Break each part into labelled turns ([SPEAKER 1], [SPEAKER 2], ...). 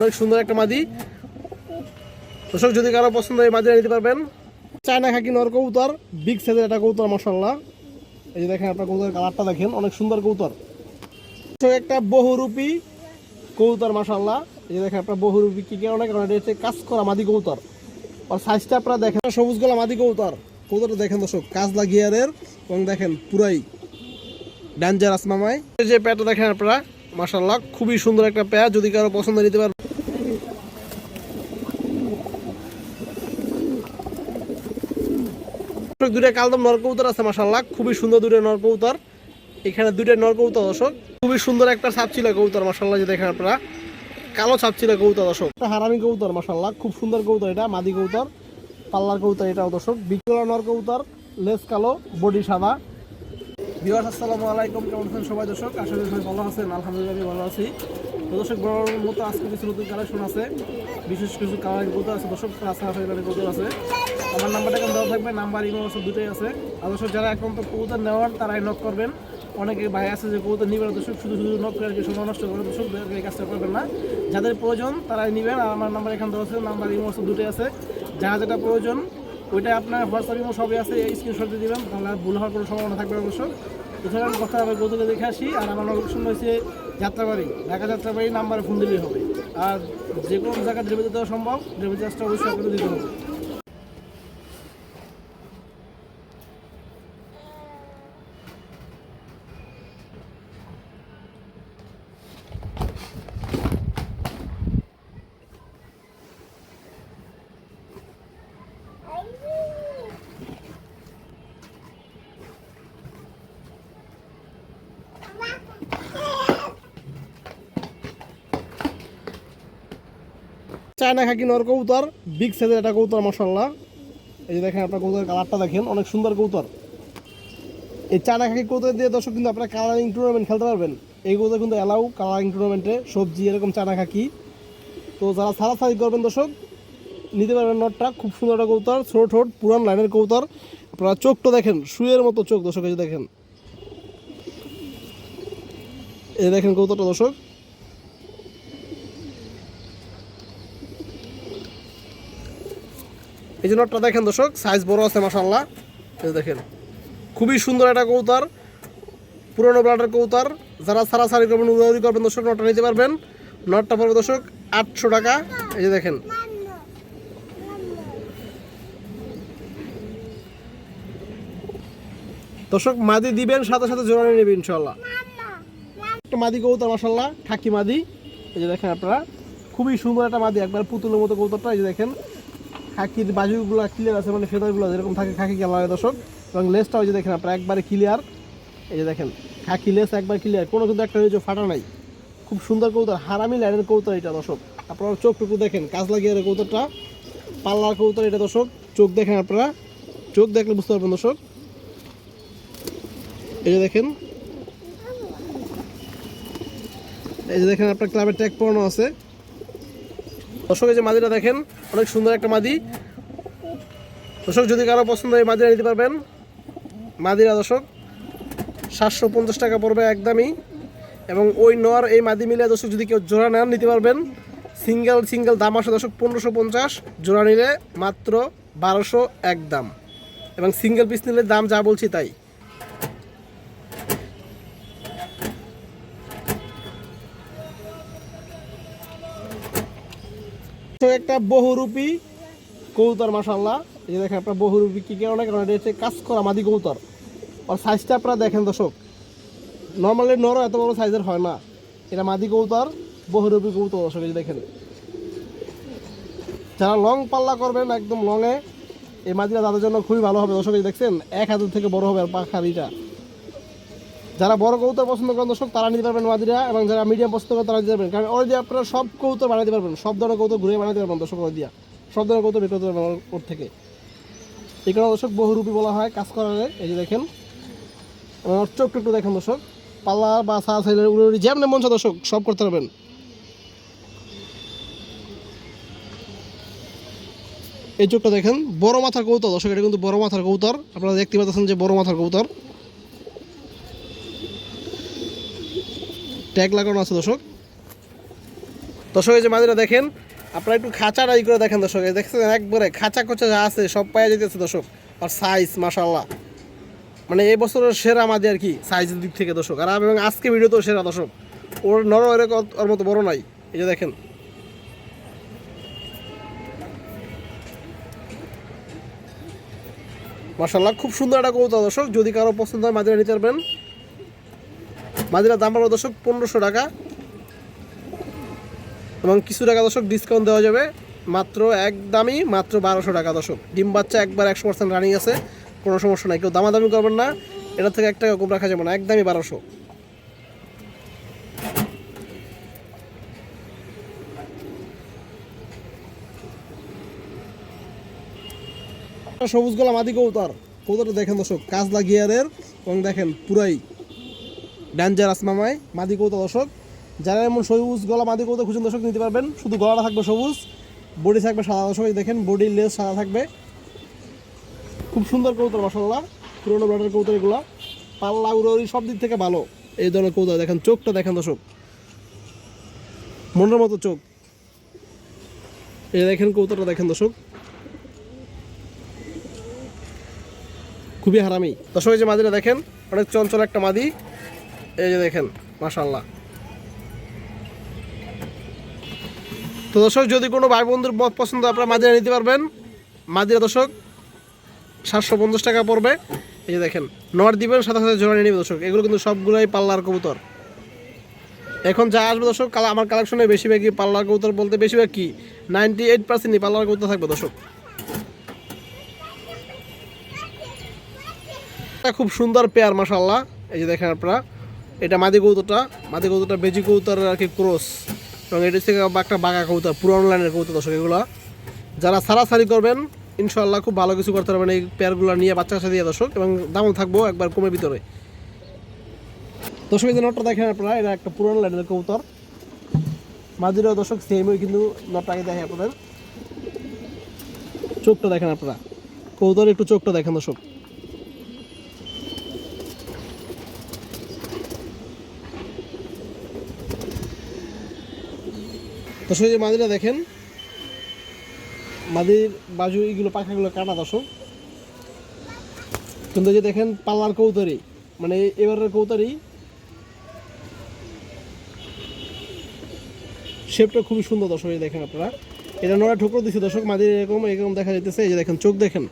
[SPEAKER 1] অনেক সুন্দর একটা মাদি। দর্শক, যদি কারও পছন্দ হয় মাদিটা নিতে পারবেন। চায়না খাকি নর কবুতর, বিগ সাইজের একটা কবুতর মশাল্লাহ এই যে দেখেন, আপনার কবুতরের কালারটা দেখেন, অনেক সুন্দর কবুতর। একটা বহুরূপী কবুতর মাশাল্লাহ এই যে দেখেন, আপনার বহুরূপী কি কারণে কারণ এটা হচ্ছে কাজ করা মাদি কবুতর। আর সাইজটা আপনারা দেখেন সবুজ গলা মাদি কবুতর। কবুতরটা দেখেন, দর্শক কাজ লাগিয়ারের এবং দেখেন পুরাই ডেঞ্জারাস মামাই। এই যে প্যাটটা দেখেন আপনারা মাশাল্লাহ খুবই সুন্দর একটা প্যাট যদি কারও পছন্দ নিতে পারেন দর্শক, দুইটা কালদম নর কবুতর আছে মাশাল্লাহ খুবই সুন্দর দুটো নর কবুতর এখানে দুইটা নর কবুতর দর্শক। খুবই সুন্দর একটা ছাপ ছিল কবুতর মাশাল্লাহ যে দেখেন আপনারা। কালো ছাপ ছিল কবুতর দর্শক। হারামি কবুতর মাশাল্লাহ খুব সুন্দর কবুতর এটা মাদি কবুতর পাল্লার কবুতর এটাও দর্শক। বিকলা নর কবুতর লেস কালো বডি সাদা। বিবাস আসসালামু আলাইকুম। কেমন আছেন সবাই দর্শক? সবাই ভালো আছেন। আলহামদুলিল্লাহ ভালো আছি। তো দর্শক, বড় মতো আজকে কিছু নতুন কালেকশন আছে। বিশেষ কিছু কালার কবুতর আছে। দর্শক কালারের কবুতর আছে। আমার নাম্বারটা এখন দেওয়া থাকবে নাম্বার ইমো আছে দুটোই আছে। আর দর্শক, যারা এখন তো কবুতর নেওয়ার, তারাই নক করবেন। অনেকে ভাই আছে যে কবুতর নিবেন দর্শক, শুধু শুধু নক করে আর সময় নষ্ট করে, দর্শক এই কাজটা করবেন না। যাদের প্রয়োজন, তারাই নেবেন। আর আমার নাম্বার এখানে দেওয়া আছে নাম্বার ইমো আছে দুটোই আছে। যারা যেটা প্রয়োজন ওইটা আপনার হোয়াটসঅ্যাপ ইমো সবই আছে। এই স্ক্রিনশট দিয়ে দিবেন, তাহলে ভুল হওয়ার কোনো সম্ভাবনা থাকবে দর্শক। এছাড়া আমি কথা হবে গৌতকে দেখে আসি। আর আমার লোকেশন হয়েছে যাত্রাবাড়ি, ঢাকা যাত্রাবাড়ি নাম্বারে ফোন দিলেই হবে। আর যে কোনো জায়গায় ডেলিভারি দেওয়া সম্ভব ডেলিভারি চার্জটা অবশ্যই আপনাকে দিতে হবে। চায়না খাকি নর কবুতর বিগ সাইজের একটা কবুতর মশাল্লাহ এই যে দেখেন আপনার কবুতরের কালারটা দেখেন, অনেক সুন্দর কবুতর। এই চায়না খাকি কবুতর দিয়ে দর্শক কিন্তু আপনারা কালারিং টুর্নামেন্ট খেলতে পারবেন। এই কবুতর কিন্তু অ্যালাউ কালারিং টুর্নামেন্টে সবজি, এরকম চায়না খাকি। তো যারা সারা সারাসারি করবেন দর্শক, নিতে পারবেন নটটা, খুব সুন্দর একটা কবুতর, ছোট ছোট পুরান লাইনের কবুতর। আপনারা চোখটা দেখেন শুয়ের মতো চোখ দর্শক, এই দেখেন। এই দেখেন কবুতরটা দর্শক এই যে নটটা দেখেন দর্শক সাইজ বড় আছে মাসাল্লাহ এই দেখেন, খুবই সুন্দর একটা কৌতার পুরনো ব্লাডের কৌতার যারা সারাসারি করবেন, উড়াউড়ি করবেন, দর্শক, নটটা নিতে পারবেন। নটটা পড়বে দর্শক, আটশো টাকা। এই যে দেখেন, দর্শক, মাদি দিবেন, সাথে সাথে জোরানি নেবেন ইনশাল্লাহ একটা মাদি কৌতার মাসাল্লাহ খাকি মাদি। এই যে দেখেন আপনারা, খুবই সুন্দর একটা মাদি, একবার পুতুলের মতো কৌতারটা এই যে দেখেন। খাকির বাজুগুলো ক্লিয়ার আছে মানে ফেদারগুলো যেরকম থাকে খাকি কালার দর্শক। এবং লেসটা ওই যে দেখেন আপনার, একবারে ক্লিয়ার এই যে দেখেন, খাকি লেস একবার ক্লিয়ার কোনো কিন্তু একটা হয়েছে ফাটা নাই। খুব সুন্দর কৌতর হারামি লাইনের কৌতর এটা দর্শক। আপনারা চোখ টুকু দেখেন কাজ লাগিয়ে কৌতরটা পাল্লার কৌতর এটা দর্শক। চোখ দেখেন আপনারা, চোখ দেখলে বুঝতে পারবেন দর্শক। এই যে দেখেন, এই যে দেখেন আপনার ক্লাবের ট্যাগ পড়ানো আছে। দর্শক, এই যে মাদিটা দেখেন, অনেক সুন্দর একটা মাদি। দর্শক, যদি কারও পছন্দ হয় মাদিরা নিতে পারবেন। মাদিরা, দর্শক, সাতশো পঞ্চাশ টাকা পড়বে একদমই। এবং ওই নর এই মাদি মিলে, দর্শক, যদি কেউ জোড়া নেন, নিতে পারবেন। সিঙ্গেল সিঙ্গেল দাম আসে দর্শক, পনেরোশো পঞ্চাশ। জোড়া নিলে মাত্র বারোশো এক দাম। এবং সিঙ্গেল পিস নিলে দাম যা বলছি তাই। একটা বহুরূপী কবুতর মাসাল্লাহ এই দেখেন, আপনার বহুরূপী কী কারণে কারণ এটা হচ্ছে কাজ করা মাদি কৌতর আর সাইজটা আপনারা দেখেন, দর্শক। নর্মালি নরও এত বড় সাইজের হয় না। এটা মাদি কবুতর, বহুরূপী কবুতর, দর্শক, এই দেখেন। যারা লং পাল্লা করবেন, একদম লংয়ে এই মাদিটা তাদের জন্য খুবই ভালো হবে, দর্শক দেখছেন, এক হাজার থেকে বড় হবে আর পাখারিটা যারা বড় কবুতর পছন্দ করেন দর্শক, তারা নিতে পারবেন মাদিরা এবং যারা মিডিয়াম পছন্দ করেন তারা নিতে পারবেন। কারণ ওই যে আপনারা সব কবুতর বানাতে পারবেন, সব ধরনের কবুতর ঘুরে বানাতে পারবেন দর্শক ওই দিয়া। সব ধরনের কবুতর বের করতে ওর- ওর থেকে। এই কারণে দর্শক বহুরূপী বলা হয় কাজ করার এই যে দেখেন। এবং ওর একটু দেখেন দর্শক। পাল্লা বা সা সাইলের উড়ে যেমন মন চায় দর্শক, সব করতে পারবেন। এই চোখটা দেখেন, বড় মাথার কবুতর দর্শক, এটা কিন্তু বড় মাথার কবুতর। আপনারা দেখতে পাচ্ছেন যে বড় মাথার কবুতর। ট্যাগ লাগানো আছে, দর্শক। দর্শক, এই যে মাদিরা দেখেন, আপনারা একটু খাঁচাটা ই করে দেখেন, দর্শক। দেখছেন, একবারে খাঁচা খোঁচা যা আছে, সব পাওয়া যেতেছে দর্শক। আর সাইজ মাশাল্লাহ মানে এই বছরের সেরা মাদি আর কি সাইজের দিক থেকে, দর্শক। আর এবং আজকে ভিডিও তো সেরা, দর্শক। ওর নর এরকম ওর মতো বড় নাই। এই যে দেখেন। মাশাল্লাহ খুব সুন্দর একটা কৌতা দর্শক। যদি কারও পছন্দ হয় মাদিরা নিতে পারবেন। মাদিরার দাম পাবো দর্শক পনেরোশো টাকা। এবং কিছু টাকা দর্শক ডিসকাউন্ট দেওয়া যাবে। মাত্র একদমই মাত্র বারোশো টাকা দর্শক। ডিম বাচ্চা একবার একশো পার্সেন্ট রানিং আছে, কোনো সমস্যা নাই। কেউ দামাদামি করবেন না। এটা থেকে এক টাকা কম রাখা যাবে না একদমই বারোশো। সবুজ গোলা মাদি কৌতার কৌতাটা দেখেন দর্শক, কাজলা গিয়ারের। এবং দেখেন পুরাই। ডেঞ্জারাস মামায় মাদি কৌতা দর্শক। যারা এমন সবুজ গলা মাদি কৌতা খুঁজুন দর্শক নিতে পারবেন, শুধু গলাটা থাকবে সবুজ বডি থাকবে সাদা দর্শক দেখেন বডি লেস সাদা থাকবে। খুব সুন্দর কৌতর মশাল্লা পুরোনো ব্রাডের কৌতর এগুলো। পাল্লা উড়ি সব দিক থেকে ভালো। এই ধরনের কৌতর দেখেন, চোখটা দেখেন দর্শক। মনের মতো চোখ। এই দেখেন কৌতরটা দেখেন দর্শক। খুবই হারামি। দর্শক যে মাদিটা দেখেন, অনেক চঞ্চল একটা মাদি। এই যে দেখেন মাশাল্লাহ তো দর্শক, যদি কোনো ভাই বন্ধুর মত পছন্দ, আপনারা মাদিরা নিতে পারবেন। মাদিরা দর্শক, সাতশো পঞ্চাশ টাকা পড়বে। এই যে দেখেন নর দিবেন, সাথে সাথে জোড়া নিয়ে দর্শক। এগুলো কিন্তু সবগুলোই পাল্লার কবুতর। এখন যা আসবে দর্শক, কালা আমার কালেকশনে বেশিরভাগই পাল্লার কবুতর বলতে বেশিরভাগ কি? নাইনটি এইট পার্সেন্টই পাল্লার কবুতর থাকবে দর্শক। খুব সুন্দর পেয়ার মাসাল্লাহ এই যে দেখেন আপনারা। এটা মাদি কৌতোটা মাদি কৌতোটা বেজি কৌতার আর কি ক্রস। এবং এটি থেকে একটা বাঘা কৌতা পুরানো লাইনের কৌতা দর্শক এগুলো। যারা সারাসারি করবেন ইনশাল্লাহ খুব ভালো কিছু করতে পারবেন এই পেয়ারগুলো নিয়ে বাচ্চা কাচ্চা দিয়ে দর্শক। এবং দামও থাকব একবার কমের ভিতরে। দর্শক যে নটটা দেখেন আপনারা, এটা একটা পুরানো লাইনের কৌতর মাদিরও দর্শক সেমই কিন্তু নটটা আগে দেখে আপনাদের। চোখটা দেখেন আপনারা। কৌতর একটু চোখটা দেখেন দর্শক। দর্শক যে মাদিরা দেখেন, মাদির বাজু এগুলো পাখাগুলো কাটা দর্শক। কিন্তু যে দেখেন পাল্লার কৌতরি মানে এবারের কৌতরি শেপটা খুবই সুন্দর দর্শক, এই দেখেন আপনারা। এটা নড়া ঠোকর দিচ্ছে দর্শক, মাদির এরকম এরকম দেখা যাইতেছে, এই যে দেখেন, চোখ দেখেন।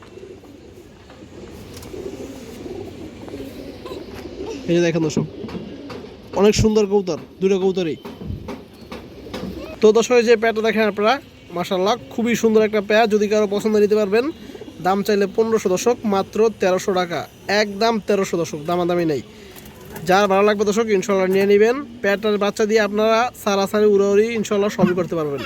[SPEAKER 1] এই যে দেখেন দর্শক, অনেক সুন্দর কৌতর দুটো কৌতরই তো দর্শক যে প্যাটটা দেখেন আপনারা মাসাল্লাহ খুবই সুন্দর একটা প্যাট যদি কারও পছন্দ নিতে পারবেন, দাম চাইলে পনেরোশো দশক মাত্র তেরোশো টাকা। একদম তেরোশো দশক দামাদামি নেই। যার ভালো লাগবে দর্শক ইনশাল্লাহ নিয়ে নেবেন। প্যাটার বাচ্চা দিয়ে আপনারা সারাসারি, উড়াউড়ি ইনশাল্লাহ সবই করতে পারবেন।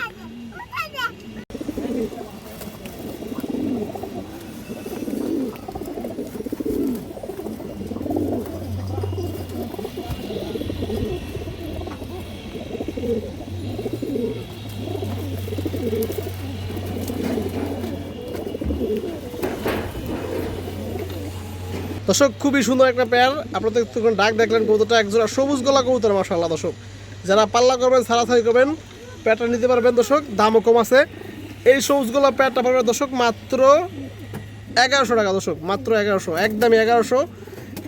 [SPEAKER 1] দর্শক, খুবই সুন্দর একটা পেয়ার আপনাদের তখন ডাক দেখলেন কৌতোটা একজোড়া সবুজ গলা কৌতর মাসাল্লাহ দর্শক। যারা পাল্লা করবেন সারাসারি করবেন প্যাটটা নিতে পারবেন দর্শক, দামও কম আছে। এই সবুজ গলা প্যাটটা পাবেন দর্শক মাত্র এগারোশো টাকা দর্শক, মাত্র এগারোশো, একদমই এগারোশো।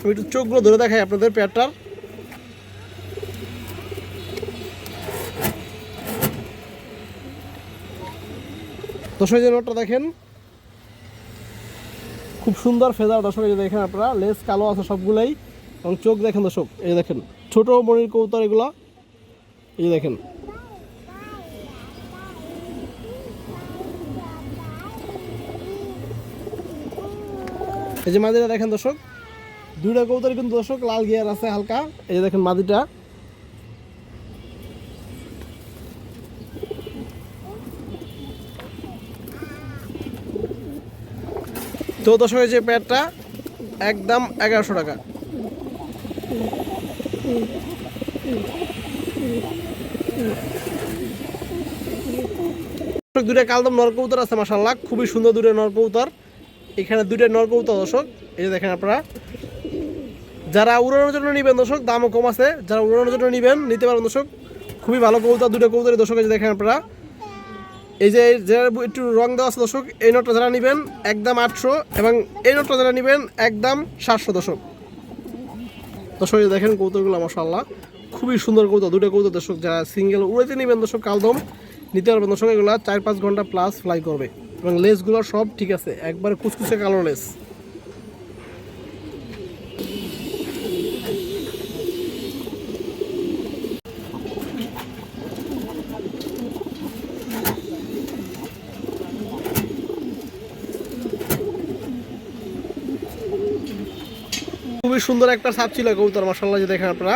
[SPEAKER 1] আমি একটু চোখগুলো ধরে দেখাই আপনাদের প্যাটটার দর্শক যে নোটটা দেখেন খুব সুন্দর ফেদার দর্শক, এই দেখেন আপনারা, লেস কালো আছে সবগুলাই, এবং চোখ দেখেন দর্শক, এই দেখেন, ছোট মনির কৌতর এগুলো, এই দেখেন। এই যে মাদিটা দেখেন দর্শক, দুইটা কৌতর কিন্তু দর্শক, লাল গিয়ার আছে হালকা, এই দেখেন মাদিটা। তো দর্শক যে প্যাডটা একদম এগারোশো টাকা। দুইটা কালদম নরকৌতর আছে মাসাল্লাহ খুবই সুন্দর দুটো নরকৌতর এখানে দুইটা নরকৌতর দর্শক, এই যে দেখেন আপনারা। যারা উড়ানোর জন্য নেবেন দর্শক, দামও কম আছে। যারা উড়ানোর জন্য নেবেন, নিতে পারেন দর্শক। খুবই ভালো কবুতর দুটো কবুতরের দর্শক দেখেন আপনারা। এই যে যারা একটু রং দেওয়া আছে দর্শক, এই নোটটা যারা নেবেন, একদম আটশো এবং এই নোটটা যারা নেবেন, একদম সাতশো দর্শক। দর্শক দেখেন কৌতুকগুলো মশাল্লাহ খুবই সুন্দর কৌতুক দুটো কৌতুক দর্শক, যারা সিঙ্গেল উড়েতে নেবেন দর্শক, কালদম, নিতে পারবেন দর্শক, এগুলো চার পাঁচ ঘণ্টা প্লাস ফ্লাই করবে। এবং লেসগুলো সব ঠিক আছে, একবার কুচকুচে কালো লেস খুবই সুন্দর একটা ছাপ ছিল কবুতর মাসাল্লাহ যে দেখেন আপনারা।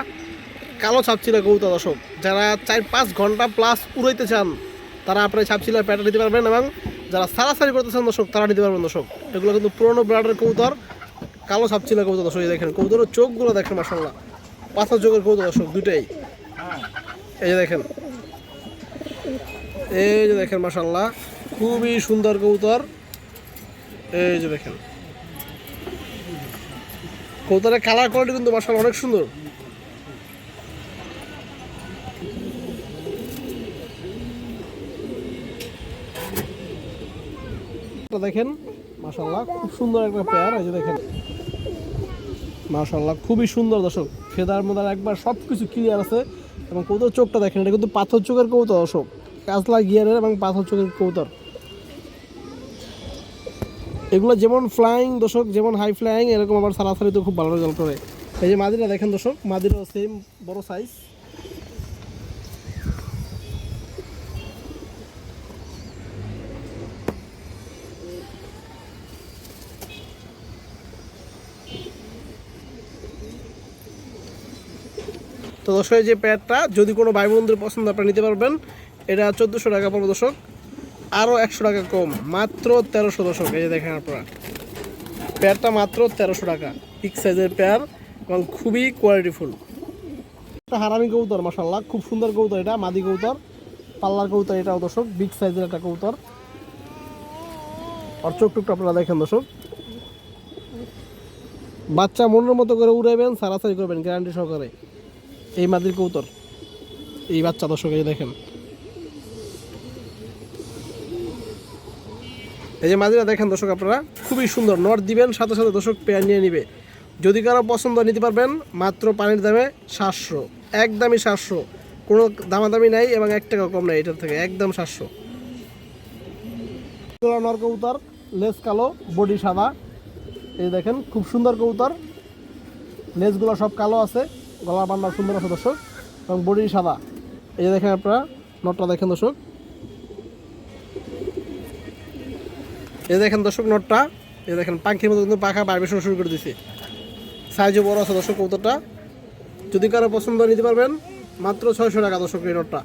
[SPEAKER 1] কালো ছাপ ছিল কবুতর, দর্শক। যারা চার পাঁচ ঘণ্টা প্লাস উড়াইতে চান, তারা আপনার ছাপ ছিল প্যাটা নিতে পারবেন এবং যারা সারাসারি করতে চান, দর্শক, তারা নিতে পারবেন, দর্শক। এগুলো কিন্তু পুরোনো ব্রাডের কবুতর, কালো ছাপ ছিল কবুতর, দর্শক দেখেন, কবুতরের চোখগুলো দেখেন মাসাল্লাহ পাঁচা চোখের কবুতর, দর্শক দুটাই এই যে দেখেন। এই যে দেখেন মাসাল্লাহ খুবই সুন্দর কবুতর। এই যে দেখেন। কবুতরের কালার কোয়ালিটি কিন্তু মাসাল অনেক সুন্দর। দেখেন মাশাল্লাহ খুব সুন্দর একটা পেয়ার যে দেখেন। মাশাল্লাহ খুবই সুন্দর দর্শক, ফেদার মোদার একবার সব কিছু ক্লিয়ার আছে। এবং কৌতর চোখটা দেখেন, এটা কিন্তু পাথর চোখের কৌতর দর্শক, কাজলা গিয়ারের এবং পাথর চোখের কৌতর এগুলো যেমন ফ্লাইং দর্শক, যেমন হাই ফ্লাইং এরকম আবার সারাসারিতে খুব ভালো রেজাল্ট করে। এই যে মাদিরা দেখেন দর্শক, মাদিরও সেম বড় সাইজ তো দর্শক, এই যে প্যাডটা যদি কোনো ভাই বোনদের পছন্দ, আপনারা নিতে পারবেন। এটা চোদ্দোশো টাকা পড়বে দর্শক। আরও একশো টাকা কম। মাত্র তেরোশো দশক, এই যে দেখেন আপনারা। পেয়ারটা মাত্র তেরোশো টাকা। পিক সাইজের পেয়ার এবং খুবই কোয়ালিটিফুল একটা হারামি কবুতর মাসাল্লাহ খুব সুন্দর কবুতর এটা, মাদি কবুতর, পাল্লার কবুতর এটাও দর্শক, বিগ সাইজের একটা কবুতর। আর চোখ টুকটা আপনারা দেখেন দর্শক। বাচ্চা মনের মতো করে উড়াইবেন, সারাসারি করবেন গ্যারান্টি সহকারে। এই মাদির কবুতর, এই বাচ্চা দর্শক, এই দেখেন। এই যে মাদিরা দেখেন দর্শক আপনারা, খুবই সুন্দর। নট দিবেন, সাথে সাথে দর্শক পেয়ার নিয়ে নিবে। যদি কারও পছন্দ নিতে পারবেন, মাত্র পানির দামে সাতশো। একদমই সাতশো। কোনো দামাদামি নাই এবং এক টাকা কম নাই এটার থেকে। একদম সাতশো। নর কবুতর লেস কালো, বডি সাদা। এই দেখেন, খুব সুন্দর কবুতর। লেজগুলো সব কালো আছে। গলা বান্না সুন্দর আছে দর্শক। এবং বডি সাদা। এই যে দেখেন আপনারা, নটটা দেখেন দর্শক। এই দেখেন দর্শক, নোটটা। এই দেখেন, পাখির মতো কিন্তু পাখা বাইবেশন শুরু করে দিছে। সাইজও বড় আছে দর্শক কতটা যদি কারও পছন্দ নিতে পারবেন। মাত্র ছয়শো টাকা দর্শক, এই নটটা।